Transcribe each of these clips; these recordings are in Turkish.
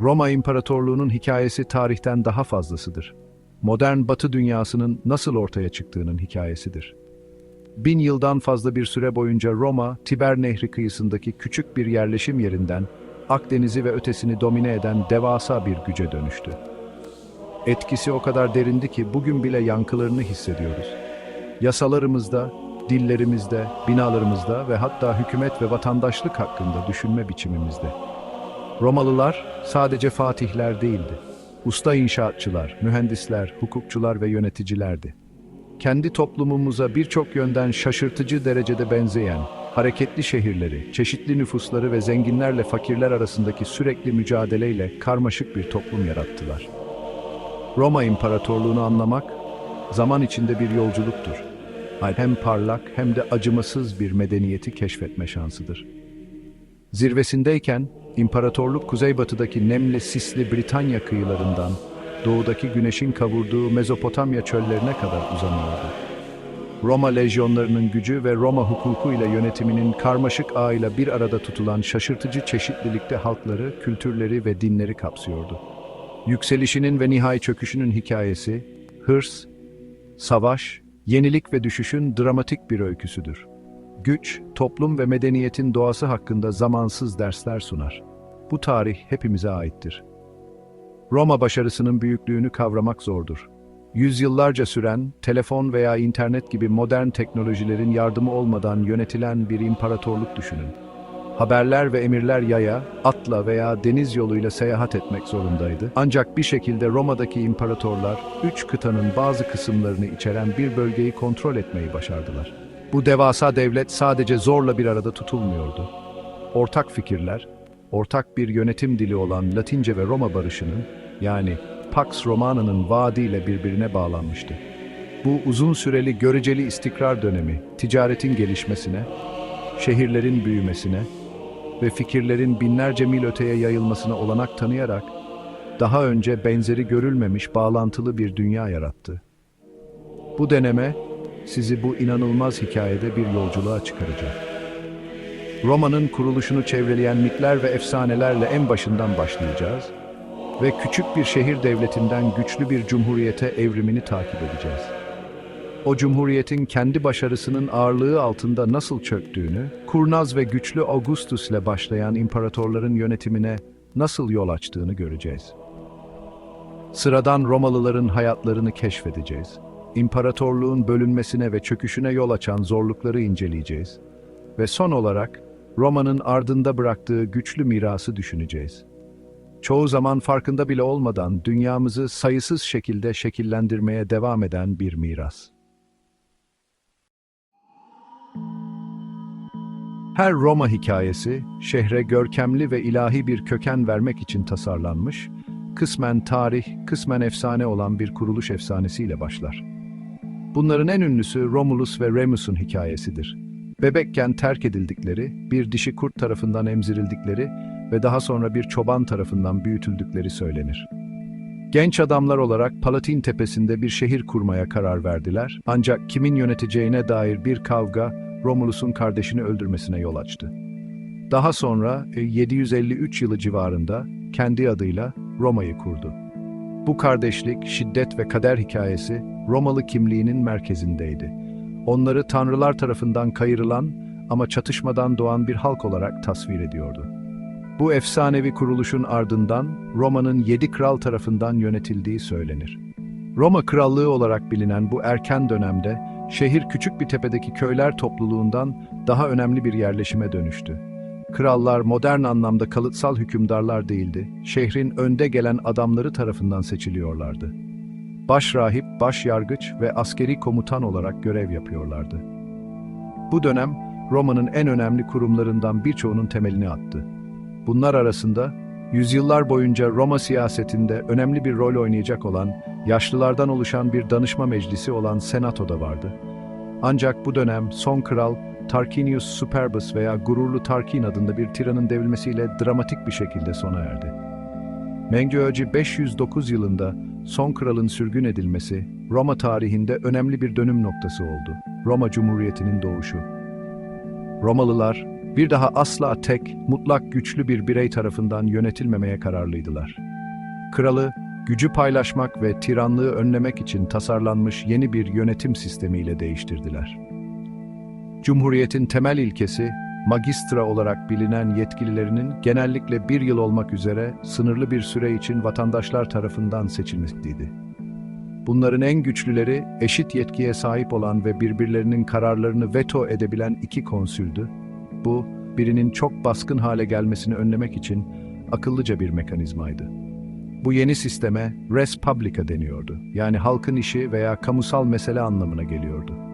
Roma İmparatorluğu'nun hikayesi tarihten daha fazlasıdır. Modern Batı dünyasının nasıl ortaya çıktığının hikayesidir. Bin yıldan fazla bir süre boyunca Roma, Tiber Nehri kıyısındaki küçük bir yerleşim yerinden Akdeniz'i ve ötesini domine eden devasa bir güce dönüştü. Etkisi o kadar derindi ki bugün bile yankılarını hissediyoruz. Yasalarımızda, dillerimizde, binalarımızda ve hatta hükümet ve vatandaşlık hakkında düşünme biçimimizde. Romalılar sadece fatihler değildi. Usta inşaatçılar, mühendisler, hukukçular ve yöneticilerdi. Kendi toplumumuza birçok yönden şaşırtıcı derecede benzeyen, hareketli şehirleri, çeşitli nüfusları ve zenginlerle fakirler arasındaki sürekli mücadeleyle karmaşık bir toplum yarattılar. Roma İmparatorluğunu anlamak, zaman içinde bir yolculuktur. Hem parlak hem de acımasız bir medeniyeti keşfetme şansıdır. Zirvesindeyken, imparatorluk kuzeybatıdaki nemli sisli Britanya kıyılarından, doğudaki güneşin kavurduğu Mezopotamya çöllerine kadar uzanıyordu. Roma lejyonlarının gücü ve Roma hukuku ile yönetiminin karmaşık ağıyla bir arada tutulan şaşırtıcı çeşitlilikte halkları, kültürleri ve dinleri kapsıyordu. Yükselişinin ve nihai çöküşünün hikayesi, hırs, savaş, yenilik ve düşüşün dramatik bir öyküsüdür. Güç, toplum ve medeniyetin doğası hakkında zamansız dersler sunar. Bu tarih hepimize aittir. Roma başarısının büyüklüğünü kavramak zordur. Yüzyıllarca süren, telefon veya internet gibi modern teknolojilerin yardımı olmadan yönetilen bir imparatorluk düşünün. Haberler ve emirler yaya, atla veya deniz yoluyla seyahat etmek zorundaydı. Ancak bir şekilde Roma'daki imparatorlar, üç kıtanın bazı kısımlarını içeren bir bölgeyi kontrol etmeyi başardılar. Bu devasa devlet sadece zorla bir arada tutulmuyordu. Ortak fikirler, ortak bir yönetim dili olan Latince ve Roma barışının, yani Pax Romana'nın vaadiyle birbirine bağlanmıştı. Bu uzun süreli göreceli istikrar dönemi, ticaretin gelişmesine, şehirlerin büyümesine ve fikirlerin binlerce mil öteye yayılmasına olanak tanıyarak, daha önce benzeri görülmemiş bağlantılı bir dünya yarattı. Bu deneme, sizi bu inanılmaz hikayede bir yolculuğa çıkaracak. Roma'nın kuruluşunu çevreleyen mitler ve efsanelerle en başından başlayacağız ve küçük bir şehir devletinden güçlü bir cumhuriyete evrimini takip edeceğiz. O cumhuriyetin kendi başarısının ağırlığı altında nasıl çöktüğünü, kurnaz ve güçlü Augustus ile başlayan imparatorların yönetimine nasıl yol açtığını göreceğiz. Sıradan Romalıların hayatlarını keşfedeceğiz. İmparatorluğun bölünmesine ve çöküşüne yol açan zorlukları inceleyeceğiz. Ve son olarak Roma'nın ardında bıraktığı güçlü mirası düşüneceğiz. Çoğu zaman farkında bile olmadan dünyamızı sayısız şekilde şekillendirmeye devam eden bir miras. Her Roma hikayesi, şehre görkemli ve ilahi bir köken vermek için tasarlanmış, kısmen tarih, kısmen efsane olan bir kuruluş efsanesiyle başlar. Bunların en ünlüsü Romulus ve Remus'un hikayesidir. Bebekken terk edildikleri, bir dişi kurt tarafından emzirildikleri ve daha sonra bir çoban tarafından büyütüldükleri söylenir. Genç adamlar olarak Palatin tepesinde bir şehir kurmaya karar verdiler ancak kimin yöneteceğine dair bir kavga Romulus'un kardeşini öldürmesine yol açtı. Daha sonra 753 yılı civarında kendi adıyla Roma'yı kurdu. Bu kardeşlik, şiddet ve kader hikayesi Romalı kimliğinin merkezindeydi. Onları tanrılar tarafından kayırılan ama çatışmadan doğan bir halk olarak tasvir ediyordu. Bu efsanevi kuruluşun ardından Roma'nın yedi kral tarafından yönetildiği söylenir. Roma krallığı olarak bilinen bu erken dönemde şehir küçük bir tepedeki köyler topluluğundan daha önemli bir yerleşime dönüştü. Krallar modern anlamda kalıtsal hükümdarlar değildi, şehrin önde gelen adamları tarafından seçiliyorlardı. Başrahip, başyargıç ve askeri komutan olarak görev yapıyorlardı. Bu dönem Roma'nın en önemli kurumlarından birçoğunun temelini attı. Bunlar arasında yüzyıllar boyunca Roma siyasetinde önemli bir rol oynayacak olan yaşlılardan oluşan bir danışma meclisi olan Senato da vardı. Ancak bu dönem son kral Tarquinius Superbus veya Gururlu Tarkin adında bir tiranın devrilmesiyle dramatik bir şekilde sona erdi. Mengöci 509 yılında son kralın sürgün edilmesi Roma tarihinde önemli bir dönüm noktası oldu. Roma Cumhuriyeti'nin doğuşu. Romalılar Bir daha asla tek, mutlak güçlü bir birey tarafından yönetilmemeye kararlıydılar. Kralı, gücü paylaşmak ve tiranlığı önlemek için tasarlanmış yeni bir yönetim sistemiyle değiştirdiler. Cumhuriyetin temel ilkesi, magistra olarak bilinen yetkililerinin genellikle bir yıl olmak üzere sınırlı bir süre için vatandaşlar tarafından seçilmesiydi. Bunların en güçlüleri eşit yetkiye sahip olan ve birbirlerinin kararlarını veto edebilen iki konsüldü. Bu, birinin çok baskın hale gelmesini önlemek için akıllıca bir mekanizmaydı. Bu yeni sisteme res publica deniyordu. Yani halkın işi veya kamusal mesele anlamına geliyordu.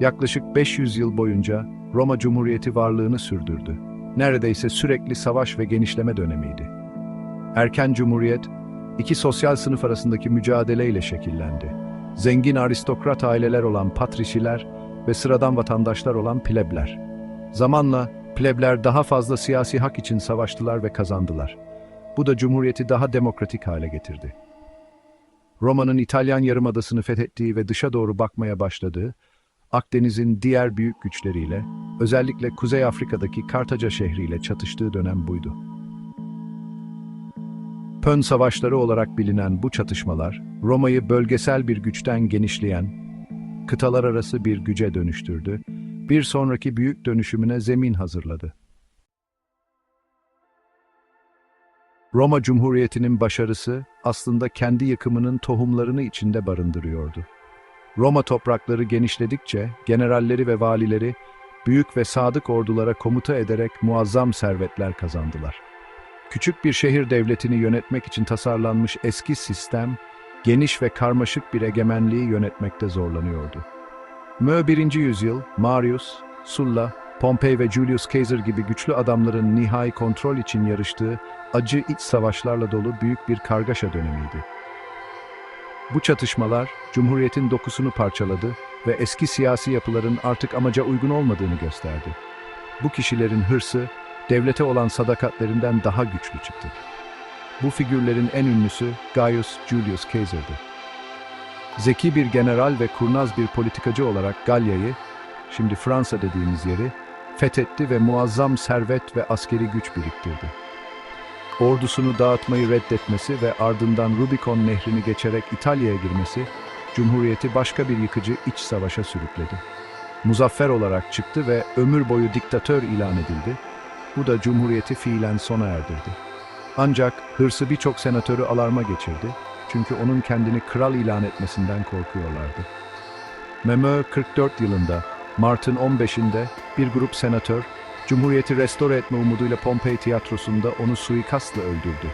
Yaklaşık 500 yıl boyunca Roma Cumhuriyeti varlığını sürdürdü. Neredeyse sürekli savaş ve genişleme dönemiydi. Erken Cumhuriyet, iki sosyal sınıf arasındaki mücadeleyle şekillendi. Zengin aristokrat aileler olan patrisiler ve sıradan vatandaşlar olan plebler. Zamanla plebler daha fazla siyasi hak için savaştılar ve kazandılar. Bu da Cumhuriyeti daha demokratik hale getirdi. Roma'nın İtalyan yarımadasını fethettiği ve dışa doğru bakmaya başladığı, Akdeniz'in diğer büyük güçleriyle, özellikle Kuzey Afrika'daki Kartaca şehriyle çatıştığı dönem buydu. Pön Savaşları olarak bilinen bu çatışmalar, Roma'yı bölgesel bir güçten genişleyen, kıtalar arası bir güce dönüştürdü, bir sonraki büyük dönüşümüne zemin hazırladı. Roma Cumhuriyeti'nin başarısı aslında kendi yıkımının tohumlarını içinde barındırıyordu. Roma toprakları genişledikçe generalleri ve valileri büyük ve sadık ordulara komuta ederek muazzam servetler kazandılar. Küçük bir şehir devletini yönetmek için tasarlanmış eski sistem, geniş ve karmaşık bir egemenliği yönetmekte zorlanıyordu. Mö 1. yüzyıl, Marius, Sulla, Pompey ve Julius Caesar gibi güçlü adamların nihai kontrol için yarıştığı acı iç savaşlarla dolu büyük bir kargaşa dönemiydi. Bu çatışmalar, Cumhuriyet'in dokusunu parçaladı ve eski siyasi yapıların artık amaca uygun olmadığını gösterdi. Bu kişilerin hırsı, devlete olan sadakatlerinden daha güçlü çıktı. Bu figürlerin en ünlüsü Gaius Julius Caesar'dı. Zeki bir general ve kurnaz bir politikacı olarak Galya'yı, şimdi Fransa dediğimiz yeri, fethetti ve muazzam servet ve askeri güç biriktirdi. Ordusunu dağıtmayı reddetmesi ve ardından Rubicon nehrini geçerek İtalya'ya girmesi, Cumhuriyeti başka bir yıkıcı iç savaşa sürükledi. Muzaffer olarak çıktı ve ömür boyu diktatör ilan edildi. Bu da Cumhuriyeti fiilen sona erdirdi. Ancak hırsı birçok senatörü alarma geçirdi. Çünkü onun kendini kral ilan etmesinden korkuyorlardı. Memö 44 yılında, Mart'ın 15'inde bir grup senatör Cumhuriyeti restore etme umuduyla Pompei tiyatrosunda onu suikastla öldürdü.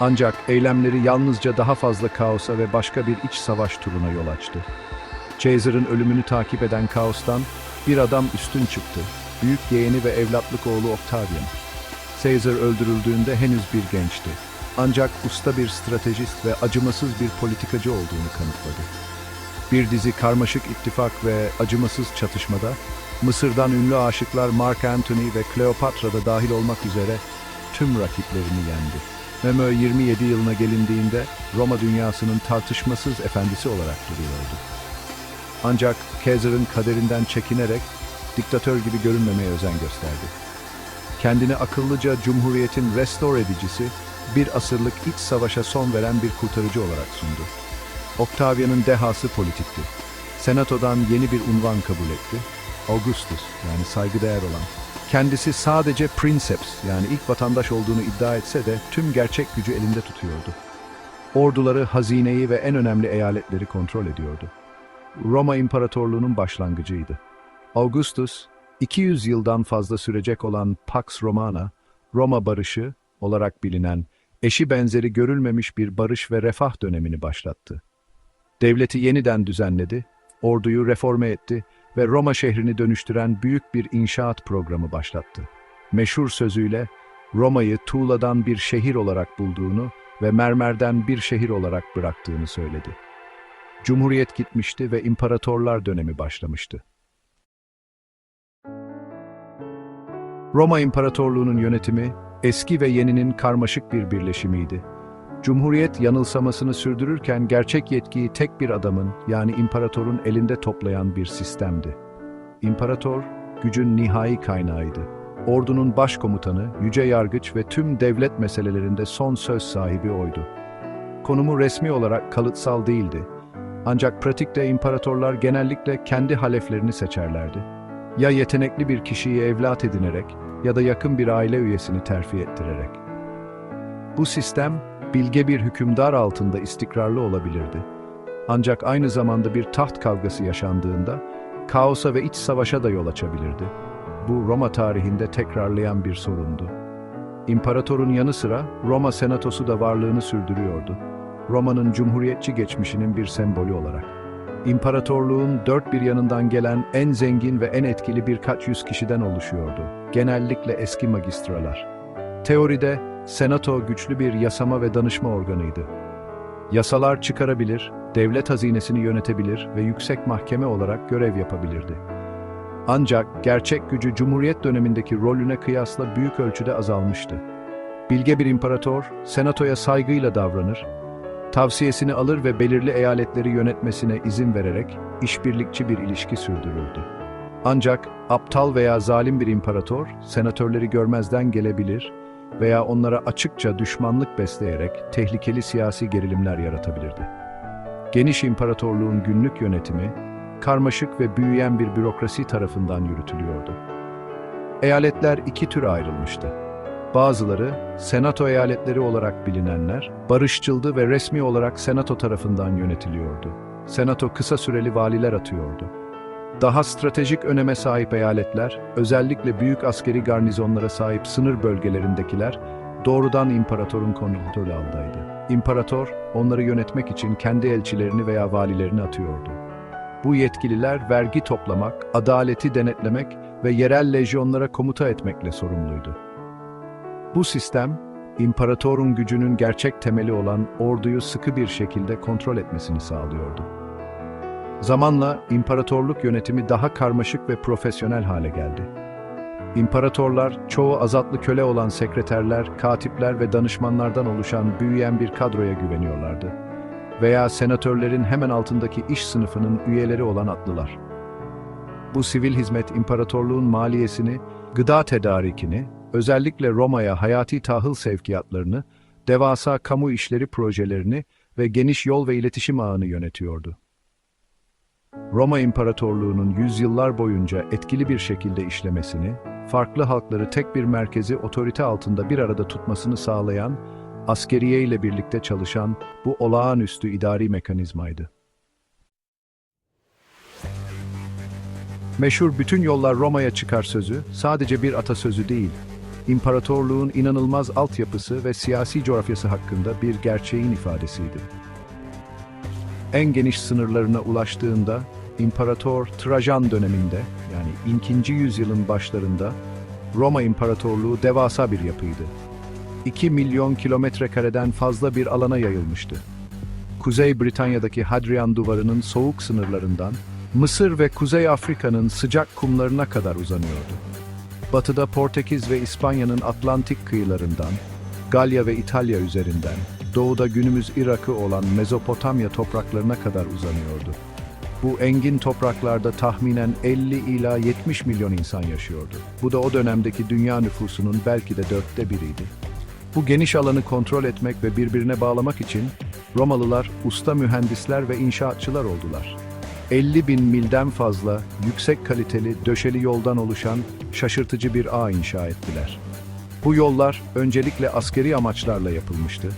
Ancak eylemleri yalnızca daha fazla kaosa ve başka bir iç savaş turuna yol açtı. Caesar'ın ölümünü takip eden kaostan bir adam üstün çıktı. Büyük yeğeni ve evlatlık oğlu Octavian. Caesar öldürüldüğünde henüz bir gençti. Ancak usta bir stratejist ve acımasız bir politikacı olduğunu kanıtladı. Bir dizi karmaşık ittifak ve acımasız çatışmada Mısır'dan ünlü aşıklar Mark Antony ve Kleopatra da dahil olmak üzere tüm rakiplerini yendi. Memö 27 yılına gelindiğinde Roma dünyasının tartışmasız efendisi olarak duruyordu. Ancak Caesar'ın kaderinden çekinerek diktatör gibi görünmemeye özen gösterdi. Kendini akıllıca Cumhuriyet'in restore edicisi, bir asırlık iç savaşa son veren bir kurtarıcı olarak sundu. Octavian'ın dehası politikti. Senatodan yeni bir unvan kabul etti Augustus yani saygıdeğer olan. Kendisi sadece princeps yani ilk vatandaş olduğunu iddia etse de tüm gerçek gücü elinde tutuyordu. Orduları, hazineyi ve en önemli eyaletleri kontrol ediyordu. Roma İmparatorluğu'nun başlangıcıydı. Augustus, 200 yıldan fazla sürecek olan Pax Romana, Roma barışı olarak bilinen, eşi benzeri görülmemiş bir barış ve refah dönemini başlattı. Devleti yeniden düzenledi, orduyu reforme etti ve Roma şehrini dönüştüren büyük bir inşaat programı başlattı. Meşhur sözüyle Roma'yı tuğladan bir şehir olarak bulduğunu ve mermerden bir şehir olarak bıraktığını söyledi. Cumhuriyet gitmişti ve imparatorlar dönemi başlamıştı. Roma İmparatorluğu'nun yönetimi eski ve yeninin karmaşık bir birleşimiydi. Cumhuriyet yanılsamasını sürdürürken gerçek yetkiyi tek bir adamın yani imparatorun elinde toplayan bir sistemdi. İmparator, gücün nihai kaynağıydı. ordunun başkomutanı, yüce yargıç ve tüm devlet meselelerinde son söz sahibi oydu. Konumu resmi olarak kalıtsal değildi. Ancak pratikte imparatorlar genellikle kendi haleflerini seçerlerdi. Ya yetenekli bir kişiyi evlat edinerek ya da yakın bir aile üyesini terfi ettirerek. Bu sistem, bilge bir hükümdar altında istikrarlı olabilirdi. Ancak aynı zamanda bir taht kavgası yaşandığında, kaosa ve iç savaşa da yol açabilirdi. Bu Roma tarihinde tekrarlayan bir sorundu. İmparatorun yanı sıra Roma senatosu da varlığını sürdürüyordu. Roma'nın cumhuriyetçi geçmişinin bir sembolü olarak. İmparatorluğun dört bir yanından gelen en zengin ve en etkili birkaç yüz kişiden oluşuyordu. Genellikle eski magistralar. Teoride senato güçlü bir yasama ve danışma organıydı. Yasalar çıkarabilir, devlet hazinesini yönetebilir ve yüksek mahkeme olarak görev yapabilirdi. Ancak gerçek gücü Cumhuriyet dönemindeki rolüne kıyasla büyük ölçüde azalmıştı. Bilge bir imparator, senatoya saygıyla davranır, tavsiyesini alır ve belirli eyaletleri yönetmesine izin vererek işbirlikçi bir ilişki sürdürürdü. Ancak aptal veya zalim bir imparator, senatörleri görmezden gelebilir veya onlara açıkça düşmanlık besleyerek tehlikeli siyasi gerilimler yaratabilirdi. Geniş imparatorluğun günlük yönetimi, karmaşık ve büyüyen bir bürokrasi tarafından yürütülüyordu. Eyaletler iki türe ayrılmıştı. Bazıları, senato eyaletleri olarak bilinenler, barışçıldı ve resmi olarak senato tarafından yönetiliyordu. Senato kısa süreli valiler atıyordu. Daha stratejik öneme sahip eyaletler, özellikle büyük askeri garnizonlara sahip sınır bölgelerindekiler, doğrudan imparatorun kontrolü altındaydı. İmparator, onları yönetmek için kendi elçilerini veya valilerini atıyordu. Bu yetkililer vergi toplamak, adaleti denetlemek ve yerel lejyonlara komuta etmekle sorumluydu. Bu sistem, imparatorun gücünün gerçek temeli olan orduyu sıkı bir şekilde kontrol etmesini sağlıyordu. Zamanla imparatorluk yönetimi daha karmaşık ve profesyonel hale geldi. İmparatorlar, çoğu azatlı köle olan sekreterler, katipler ve danışmanlardan oluşan büyüyen bir kadroya güveniyorlardı. Veya senatörlerin hemen altındaki iş sınıfının üyeleri olan atlılar. Bu sivil hizmet imparatorluğun maliyesini, gıda tedarikini, özellikle Roma'ya hayati tahıl sevkiyatlarını, devasa kamu işleri projelerini ve geniş yol ve iletişim ağını yönetiyordu. Roma İmparatorluğu'nun yüzyıllar boyunca etkili bir şekilde işlemesini, farklı halkları tek bir merkezi otorite altında bir arada tutmasını sağlayan, askeriye ile birlikte çalışan bu olağanüstü idari mekanizmaydı. Meşhur bütün yollar Roma'ya çıkar sözü sadece bir atasözü değil, imparatorluğun inanılmaz altyapısı ve siyasi coğrafyası hakkında bir gerçeğin ifadesiydi. En geniş sınırlarına ulaştığında İmparator Trajan döneminde yani 2. yüzyılın başlarında Roma İmparatorluğu devasa bir yapıydı. 2 milyon kilometre kareden fazla bir alana yayılmıştı. Kuzey Britanya'daki Hadrian Duvarı'nın soğuk sınırlarından Mısır ve Kuzey Afrika'nın sıcak kumlarına kadar uzanıyordu. Batıda Portekiz ve İspanya'nın Atlantik kıyılarından, Galya ve İtalya üzerinden, doğuda günümüz Irak'ı olan Mezopotamya topraklarına kadar uzanıyordu. Bu engin topraklarda tahminen 50 ila 70 milyon insan yaşıyordu. Bu da o dönemdeki dünya nüfusunun belki de dörtte biriydi. Bu geniş alanı kontrol etmek ve birbirine bağlamak için Romalılar usta mühendisler ve inşaatçılar oldular. 50 bin milden fazla yüksek kaliteli döşeli yoldan oluşan şaşırtıcı bir ağ inşa ettiler. Bu yollar öncelikle askeri amaçlarla yapılmıştı.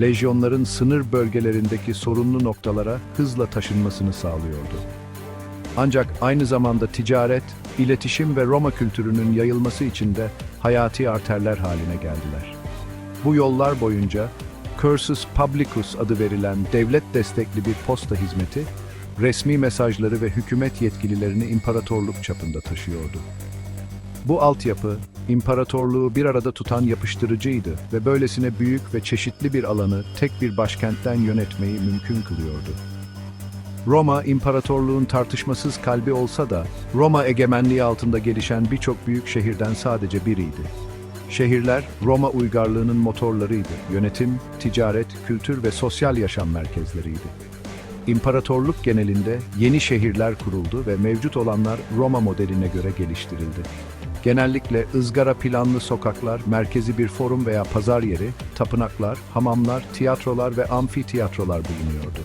Lejyonların sınır bölgelerindeki sorunlu noktalara hızla taşınmasını sağlıyordu. Ancak aynı zamanda ticaret, iletişim ve Roma kültürünün yayılması için de hayati arterler haline geldiler. Bu yollar boyunca Cursus Publicus adı verilen devlet destekli bir posta hizmeti, resmi mesajları ve hükümet yetkililerini imparatorluk çapında taşıyordu. Bu altyapı, imparatorluğu bir arada tutan yapıştırıcıydı ve böylesine büyük ve çeşitli bir alanı tek bir başkentten yönetmeyi mümkün kılıyordu. Roma, imparatorluğun tartışmasız kalbi olsa da, Roma egemenliği altında gelişen birçok büyük şehirden sadece biriydi. Şehirler, Roma uygarlığının motorlarıydı. Yönetim, ticaret, kültür ve sosyal yaşam merkezleriydi. İmparatorluk genelinde yeni şehirler kuruldu ve mevcut olanlar Roma modeline göre geliştirildi. Genellikle ızgara planlı sokaklar, merkezi bir forum veya pazar yeri, tapınaklar, hamamlar, tiyatrolar ve amfitiyatrolar bulunuyordu.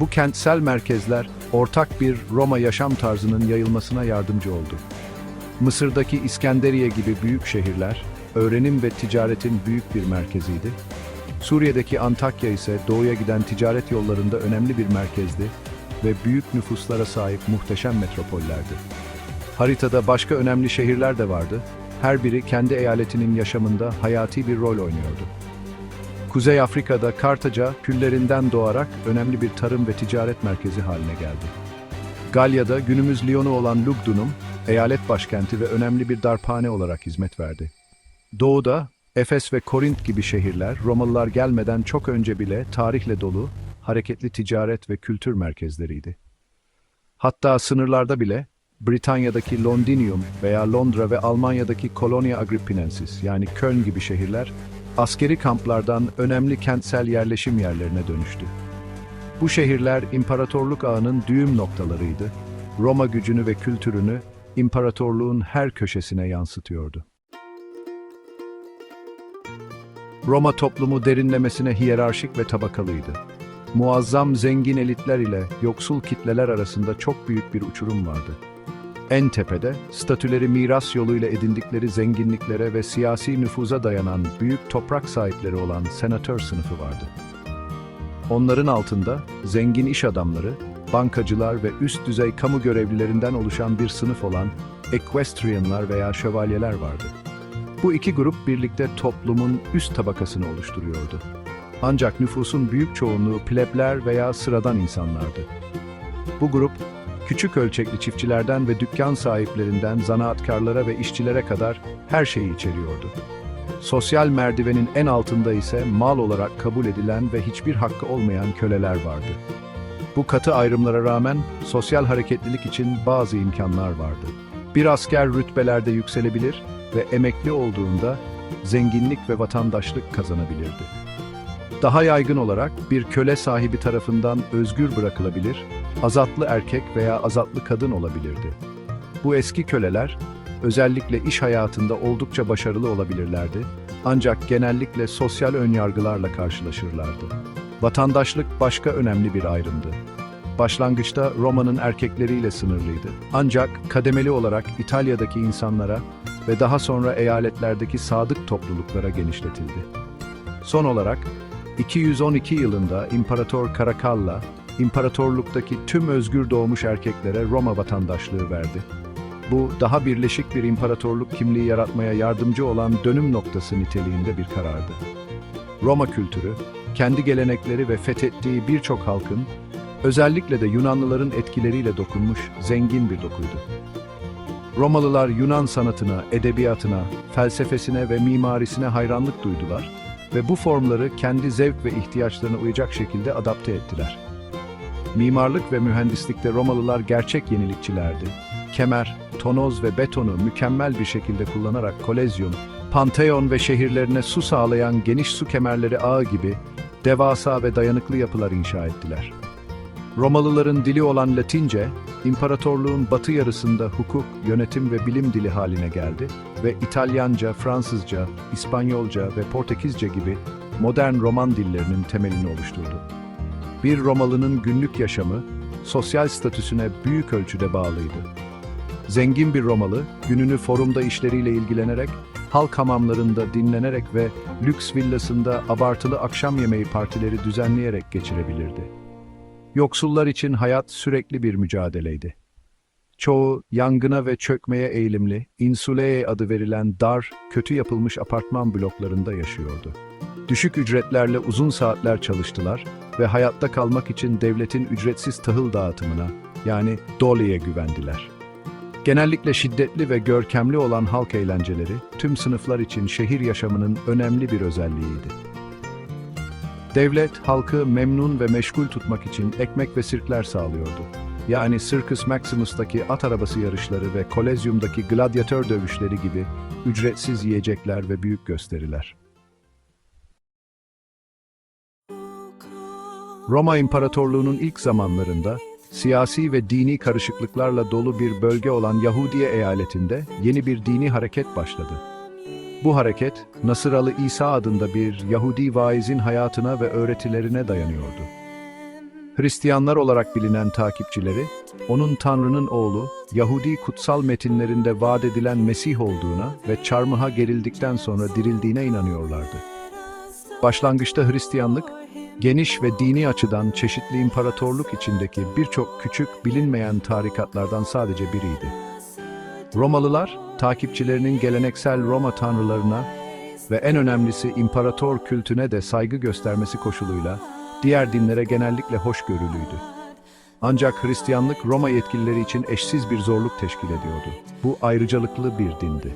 Bu kentsel merkezler ortak bir Roma yaşam tarzının yayılmasına yardımcı oldu. Mısır'daki İskenderiye gibi büyük şehirler, öğrenim ve ticaretin büyük bir merkeziydi. Suriye'deki Antakya ise doğuya giden ticaret yollarında önemli bir merkezdi ve büyük nüfuslara sahip muhteşem metropollerdi. Haritada başka önemli şehirler de vardı. Her biri kendi eyaletinin yaşamında hayati bir rol oynuyordu. Kuzey Afrika'da Kartaca küllerinden doğarak önemli bir tarım ve ticaret merkezi haline geldi. Galya'da günümüz Lyon'u olan Lugdunum, eyalet başkenti ve önemli bir darphane olarak hizmet verdi. Doğuda Efes ve Korint gibi şehirler Romalılar gelmeden çok önce bile tarihle dolu, hareketli ticaret ve kültür merkezleriydi. Hatta sınırlarda bile Britanya'daki Londinium veya Londra ve Almanya'daki Colonia Agrippinensis yani Köln gibi şehirler askeri kamplardan önemli kentsel yerleşim yerlerine dönüştü. Bu şehirler imparatorluk ağının düğüm noktalarıydı. Roma gücünü ve kültürünü imparatorluğun her köşesine yansıtıyordu. Roma toplumu derinlemesine hiyerarşik ve tabakalıydı. Muazzam zengin elitler ile yoksul kitleler arasında çok büyük bir uçurum vardı. En tepede, statüleri miras yoluyla edindikleri zenginliklere ve siyasi nüfuza dayanan büyük toprak sahipleri olan senatör sınıfı vardı. Onların altında zengin iş adamları, bankacılar ve üst düzey kamu görevlilerinden oluşan bir sınıf olan equestrianlar veya şövalyeler vardı. Bu iki grup birlikte toplumun üst tabakasını oluşturuyordu. Ancak nüfusun büyük çoğunluğu plebler veya sıradan insanlardı. Bu grup, küçük ölçekli çiftçilerden ve dükkan sahiplerinden zanaatkarlara ve işçilere kadar her şeyi içeriyordu. Sosyal merdivenin en altında ise mal olarak kabul edilen ve hiçbir hakkı olmayan köleler vardı. Bu katı ayrımlara rağmen sosyal hareketlilik için bazı imkanlar vardı. Bir asker rütbelerde yükselebilir ve emekli olduğunda zenginlik ve vatandaşlık kazanabilirdi. Daha yaygın olarak bir köle sahibi tarafından özgür bırakılabilir, azatlı erkek veya azatlı kadın olabilirdi. Bu eski köleler özellikle iş hayatında oldukça başarılı olabilirlerdi ancak genellikle sosyal önyargılarla karşılaşırlardı. Vatandaşlık başka önemli bir ayrımdı. Başlangıçta Roma'nın erkekleriyle sınırlıydı. Ancak kademeli olarak İtalya'daki insanlara ve daha sonra eyaletlerdeki sadık topluluklara genişletildi. Son olarak 212 yılında İmparator Caracalla, imparatorluktaki tüm özgür doğmuş erkeklere Roma vatandaşlığı verdi. Bu daha birleşik bir imparatorluk kimliği yaratmaya yardımcı olan dönüm noktası niteliğinde bir karardı. Roma kültürü, kendi gelenekleri ve fethettiği birçok halkın, özellikle de Yunanlıların etkileriyle dokunmuş zengin bir dokuydu. Romalılar Yunan sanatına, edebiyatına, felsefesine ve mimarisine hayranlık duydular ve bu formları kendi zevk ve ihtiyaçlarına uyacak şekilde adapte ettiler. Mimarlık ve mühendislikte Romalılar gerçek yenilikçilerdi. Kemer, tonoz ve betonu mükemmel bir şekilde kullanarak Kolezyum, Pantheon ve şehirlerine su sağlayan geniş su kemerleri ağı gibi devasa ve dayanıklı yapılar inşa ettiler. Romalıların dili olan Latince, imparatorluğun batı yarısında hukuk, yönetim ve bilim dili haline geldi ve İtalyanca, Fransızca, İspanyolca ve Portekizce gibi modern Roman dillerinin temelini oluşturdu. Bir Romalı'nın günlük yaşamı, sosyal statüsüne büyük ölçüde bağlıydı. Zengin bir Romalı, gününü forumda işleriyle ilgilenerek, halk hamamlarında dinlenerek ve lüks villasında abartılı akşam yemeği partileri düzenleyerek geçirebilirdi. Yoksullar için hayat sürekli bir mücadeleydi. Çoğu yangına ve çökmeye eğilimli, insuleye adı verilen dar, kötü yapılmış apartman bloklarında yaşıyordu. Düşük ücretlerle uzun saatler çalıştılar ve hayatta kalmak için devletin ücretsiz tahıl dağıtımına, yani doleye güvendiler. Genellikle şiddetli ve görkemli olan halk eğlenceleri, tüm sınıflar için şehir yaşamının önemli bir özelliğiydi. Devlet, halkı memnun ve meşgul tutmak için ekmek ve sirkler sağlıyordu. Yani Circus Maximus'taki at arabası yarışları ve Kolezyum'daki gladyatör dövüşleri gibi ücretsiz yiyecekler ve büyük gösteriler. Roma İmparatorluğu'nun ilk zamanlarında siyasi ve dini karışıklıklarla dolu bir bölge olan Yahudiye eyaletinde yeni bir dini hareket başladı. Bu hareket, Nasıralı İsa adında bir Yahudi vaizin hayatına ve öğretilerine dayanıyordu. Hristiyanlar olarak bilinen takipçileri, onun Tanrı'nın oğlu, Yahudi kutsal metinlerinde vaat edilen Mesih olduğuna ve çarmıha gerildikten sonra dirildiğine inanıyorlardı. Başlangıçta Hristiyanlık, geniş ve dini açıdan çeşitli imparatorluk içindeki birçok küçük bilinmeyen tarikatlardan sadece biriydi. Romalılar, takipçilerinin geleneksel Roma tanrılarına ve en önemlisi imparator kültüne de saygı göstermesi koşuluyla diğer dinlere genellikle hoşgörülüydü. Ancak Hristiyanlık Roma yetkilileri için eşsiz bir zorluk teşkil ediyordu. Bu ayrıcalıklı bir dindi.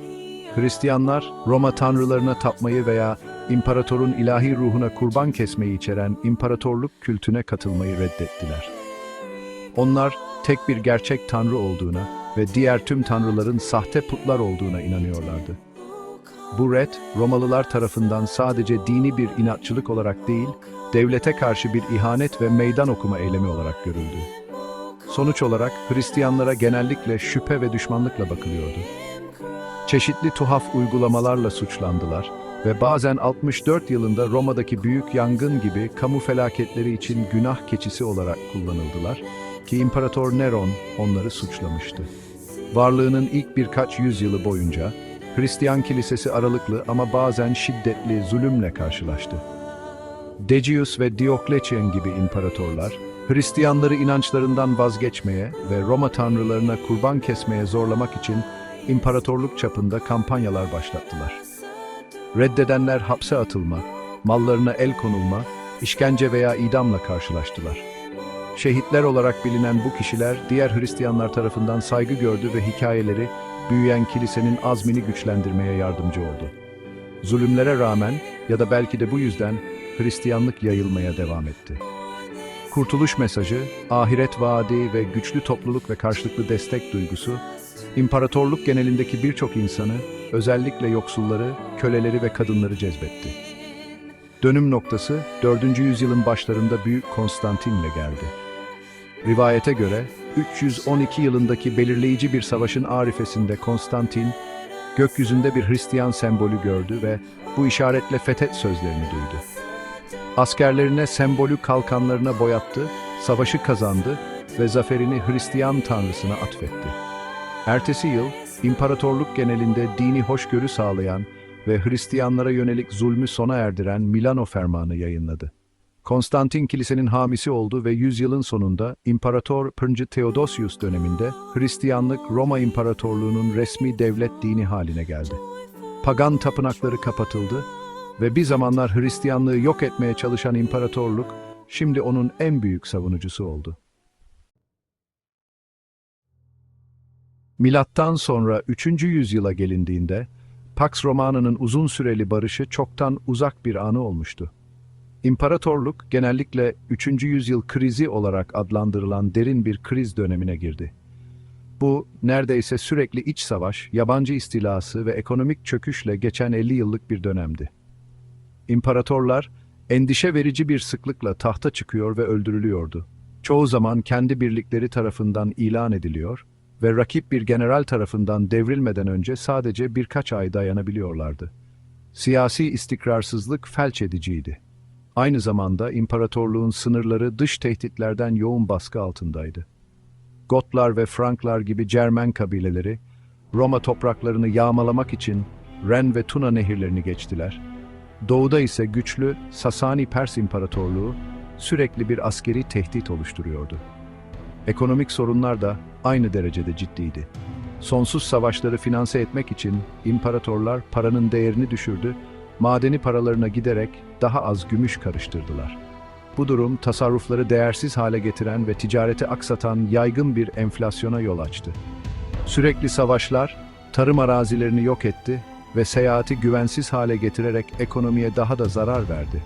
Hristiyanlar Roma tanrılarına tapmayı veya imparatorun ilahi ruhuna kurban kesmeyi içeren imparatorluk kültüne katılmayı reddettiler. Onlar tek bir gerçek tanrı olduğuna ve diğer tüm tanrıların sahte putlar olduğuna inanıyorlardı. Bu red, Romalılar tarafından sadece dini bir inatçılık olarak değil, devlete karşı bir ihanet ve meydan okuma eylemi olarak görüldü. Sonuç olarak Hristiyanlara genellikle şüphe ve düşmanlıkla bakılıyordu. Çeşitli tuhaf uygulamalarla suçlandılar ve bazen 64 yılında Roma'daki büyük yangın gibi kamu felaketleri için günah keçisi olarak kullanıldılar ki İmparator Neron onları suçlamıştı. Varlığının ilk birkaç yüzyılı boyunca Hristiyan kilisesi aralıklı ama bazen şiddetli zulümle karşılaştı. Decius ve Diokletian gibi imparatorlar, Hristiyanları inançlarından vazgeçmeye ve Roma tanrılarına kurban kesmeye zorlamak için imparatorluk çapında kampanyalar başlattılar. Reddedenler hapse atılma, mallarına el konulma, işkence veya idamla karşılaştılar. Şehitler olarak bilinen bu kişiler diğer Hristiyanlar tarafından saygı gördü ve hikayeleri büyüyen kilisenin azmini güçlendirmeye yardımcı oldu. Zulümlere rağmen ya da belki de bu yüzden Hristiyanlık yayılmaya devam etti. Kurtuluş mesajı, ahiret vaadi ve güçlü topluluk ve karşılıklı destek duygusu, imparatorluk genelindeki birçok insanı, özellikle yoksulları, köleleri ve kadınları cezbetti. Dönüm noktası 4. yüzyılın başlarında Büyük Konstantin'le geldi. Rivayete göre 312 yılındaki belirleyici bir savaşın arifesinde Konstantin, gökyüzünde bir Hristiyan sembolü gördü ve bu işaretle fethet sözlerini duydu. Askerlerine sembolü kalkanlarına boyattı, savaşı kazandı ve zaferini Hristiyan tanrısına atfetti. Ertesi yıl, imparatorluk genelinde dini hoşgörü sağlayan ve Hristiyanlara yönelik zulmü sona erdiren Milano Fermanı yayınladı. Konstantin kilisenin hamisi oldu ve yüzyılın sonunda İmparator 1. Theodosius döneminde Hristiyanlık Roma İmparatorluğu'nun resmi devlet dini haline geldi. Pagan tapınakları kapatıldı ve bir zamanlar Hristiyanlığı yok etmeye çalışan imparatorluk şimdi onun en büyük savunucusu oldu. Milattan sonra 3. yüzyıla gelindiğinde Pax Romana'nın uzun süreli barışı çoktan uzak bir anı olmuştu. İmparatorluk genellikle 3. yüzyıl krizi olarak adlandırılan derin bir kriz dönemine girdi. Bu neredeyse sürekli iç savaş, yabancı istilası ve ekonomik çöküşle geçen 50 yıllık bir dönemdi. İmparatorlar endişe verici bir sıklıkla tahta çıkıyor ve öldürülüyordu. Çoğu zaman kendi birlikleri tarafından ilan ediliyor ve rakip bir general tarafından devrilmeden önce sadece birkaç ay dayanabiliyorlardı. Siyasi istikrarsızlık felç ediciydi. Aynı zamanda imparatorluğun sınırları dış tehditlerden yoğun baskı altındaydı. Gotlar ve Franklar gibi Cermen kabileleri, Roma topraklarını yağmalamak için Ren ve Tuna nehirlerini geçtiler. Doğuda ise güçlü Sasani Pers İmparatorluğu sürekli bir askeri tehdit oluşturuyordu. Ekonomik sorunlar da aynı derecede ciddiydi. Sonsuz savaşları finanse etmek için imparatorlar paranın değerini düşürdü, madeni paralarına giderek daha az gümüş karıştırdılar. Bu durum tasarrufları değersiz hale getiren ve ticareti aksatan yaygın bir enflasyona yol açtı. Sürekli savaşlar tarım arazilerini yok etti ve seyahati güvensiz hale getirerek ekonomiye daha da zarar verdi.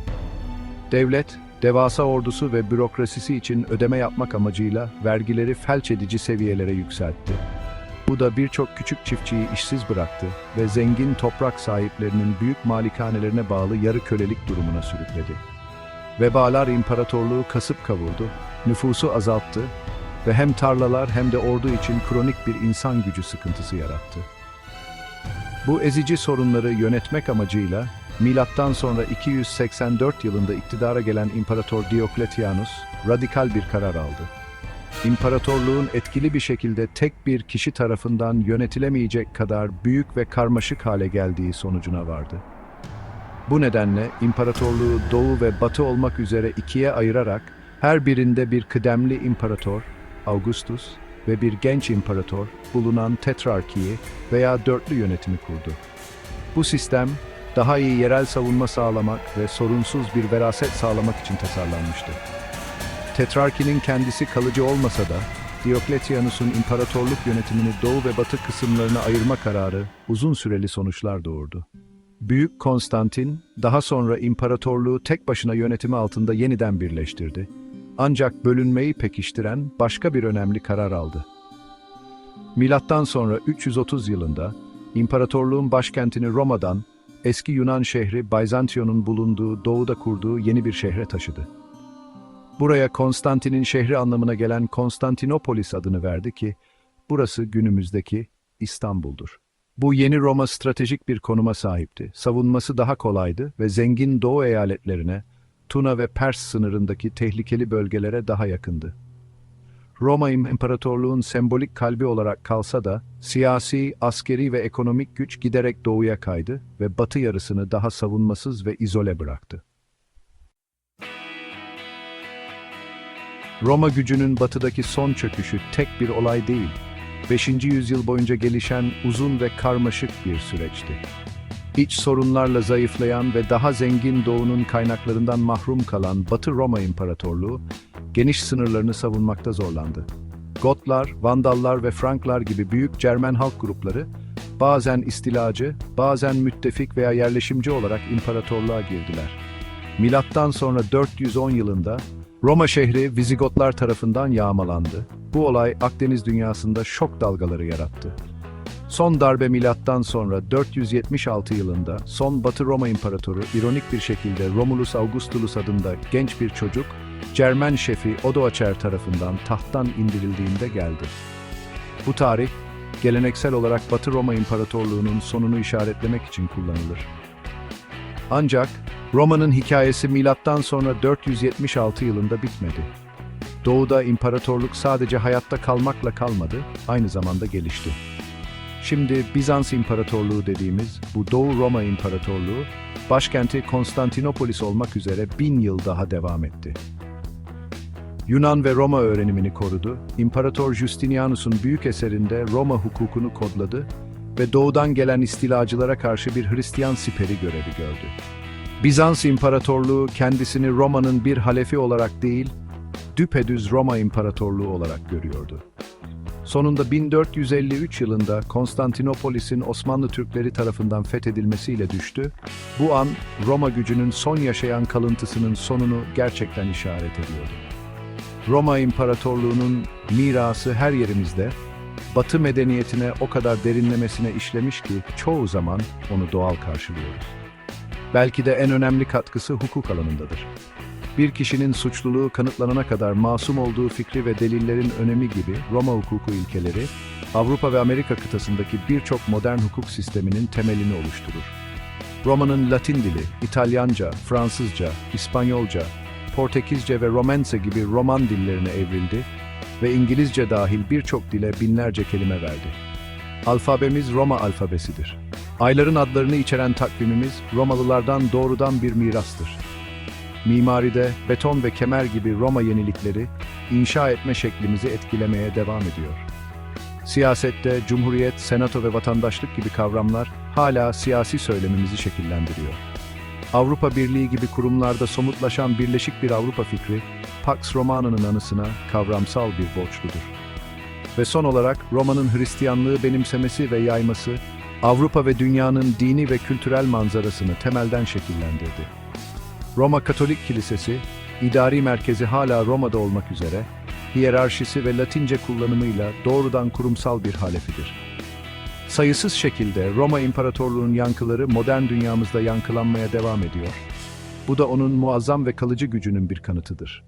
Devlet, devasa ordusu ve bürokrasisi için ödeme yapmak amacıyla vergileri felç edici seviyelere yükseltti. Bu da birçok küçük çiftçiyi işsiz bıraktı ve zengin toprak sahiplerinin büyük malikanelerine bağlı yarı kölelik durumuna sürükledi. Vebalar imparatorluğu kasıp kavurdu, nüfusu azalttı ve hem tarlalar hem de ordu için kronik bir insan gücü sıkıntısı yarattı. Bu ezici sorunları yönetmek amacıyla milattan sonra 284 yılında iktidara gelen İmparator Diokletianus radikal bir karar aldı. İmparatorluğun etkili bir şekilde tek bir kişi tarafından yönetilemeyecek kadar büyük ve karmaşık hale geldiği sonucuna vardı. Bu nedenle imparatorluğu doğu ve batı olmak üzere ikiye ayırarak her birinde bir kıdemli imparator, Augustus ve bir genç imparator bulunan tetrarkiyi veya dörtlü yönetimi kurdu. Bu sistem daha iyi yerel savunma sağlamak ve sorunsuz bir veraset sağlamak için tasarlanmıştı. Tetrarkinin kendisi kalıcı olmasa da Diokletianus'un imparatorluk yönetimini doğu ve batı kısımlarına ayırma kararı uzun süreli sonuçlar doğurdu. Büyük Konstantin daha sonra imparatorluğu tek başına yönetimi altında yeniden birleştirdi. Ancak bölünmeyi pekiştiren başka bir önemli karar aldı. Milattan sonra 330 yılında imparatorluğun başkentini Roma'dan eski Yunan şehri Byzantion'un bulunduğu doğuda kurduğu yeni bir şehre taşıdı. Buraya Konstantin'in şehri anlamına gelen Konstantinopolis adını verdi ki burası günümüzdeki İstanbul'dur. Bu yeni Roma stratejik bir konuma sahipti. Savunması daha kolaydı ve zengin doğu eyaletlerine, Tuna ve Pers sınırındaki tehlikeli bölgelere daha yakındı. Roma İmparatorluğun sembolik kalbi olarak kalsa da, siyasi, askeri ve ekonomik güç giderek doğuya kaydı ve batı yarısını daha savunmasız ve izole bıraktı. Roma gücünün batıdaki son çöküşü tek bir olay değil, 5. yüzyıl boyunca gelişen uzun ve karmaşık bir süreçti. İç sorunlarla zayıflayan ve daha zengin doğunun kaynaklarından mahrum kalan Batı Roma İmparatorluğu, geniş sınırlarını savunmakta zorlandı. Gotlar, Vandallar ve Franklar gibi büyük Cermen halk grupları, bazen istilacı, bazen müttefik veya yerleşimci olarak imparatorluğa girdiler. Milattan sonra 410 yılında Roma şehri Vizigotlar tarafından yağmalandı. Bu olay Akdeniz dünyasında şok dalgaları yarattı. Son darbe milattan sonra 476 yılında son Batı Roma İmparatoru ironik bir şekilde Romulus Augustulus adında genç bir çocuk, Cermen şefi Odoacer tarafından tahttan indirildiğinde geldi. Bu tarih, geleneksel olarak Batı Roma İmparatorluğu'nun sonunu işaretlemek için kullanılır. Ancak Roma'nın hikayesi milattan sonra 476 yılında bitmedi. Doğuda imparatorluk sadece hayatta kalmakla kalmadı, aynı zamanda gelişti. Şimdi Bizans İmparatorluğu dediğimiz bu Doğu Roma İmparatorluğu, başkenti Konstantinopolis olmak üzere bin yıl daha devam etti. Yunan ve Roma öğrenimini korudu, İmparator Justinianus'un büyük eserinde Roma hukukunu kodladı ve doğudan gelen istilacılara karşı bir Hristiyan siperi görevi gördü. Bizans İmparatorluğu kendisini Roma'nın bir halefi olarak değil, düpedüz Roma İmparatorluğu olarak görüyordu. Sonunda 1453 yılında Konstantinopolis'in Osmanlı Türkleri tarafından fethedilmesiyle düştü. Bu an Roma gücünün son yaşayan kalıntısının sonunu gerçekten işaret ediyordu. Roma İmparatorluğu'nun mirası her yerimizde, Batı medeniyetine o kadar derinlemesine işlemiş ki çoğu zaman onu doğal karşılıyoruz. Belki de en önemli katkısı hukuk alanındadır. Bir kişinin suçluluğu kanıtlanana kadar masum olduğu fikri ve delillerin önemi gibi Roma hukuku ilkeleri, Avrupa ve Amerika kıtasındaki birçok modern hukuk sisteminin temelini oluşturur. Roma'nın Latin dili, İtalyanca, Fransızca, İspanyolca, Portekizce ve Romance gibi Roman dillerine evrildi ve İngilizce dahil birçok dile binlerce kelime verdi. Alfabemiz Roma alfabesidir. Ayların adlarını içeren takvimimiz Romalılardan doğrudan bir mirastır. Mimaride beton ve kemer gibi Roma yenilikleri inşa etme şeklimizi etkilemeye devam ediyor. Siyasette cumhuriyet, senato ve vatandaşlık gibi kavramlar hala siyasi söylemimizi şekillendiriyor. Avrupa Birliği gibi kurumlarda somutlaşan birleşik bir Avrupa fikri, Pax Romana'nın anısına kavramsal bir borçludur. Ve son olarak Roma'nın Hristiyanlığı benimsemesi ve yayması, Avrupa ve dünyanın dini ve kültürel manzarasını temelden şekillendirdi. Roma Katolik Kilisesi, idari merkezi hala Roma'da olmak üzere, hiyerarşisi ve Latince kullanımıyla doğrudan kurumsal bir halefidir. Sayısız şekilde Roma İmparatorluğu'nun yankıları modern dünyamızda yankılanmaya devam ediyor. Bu da onun muazzam ve kalıcı gücünün bir kanıtıdır.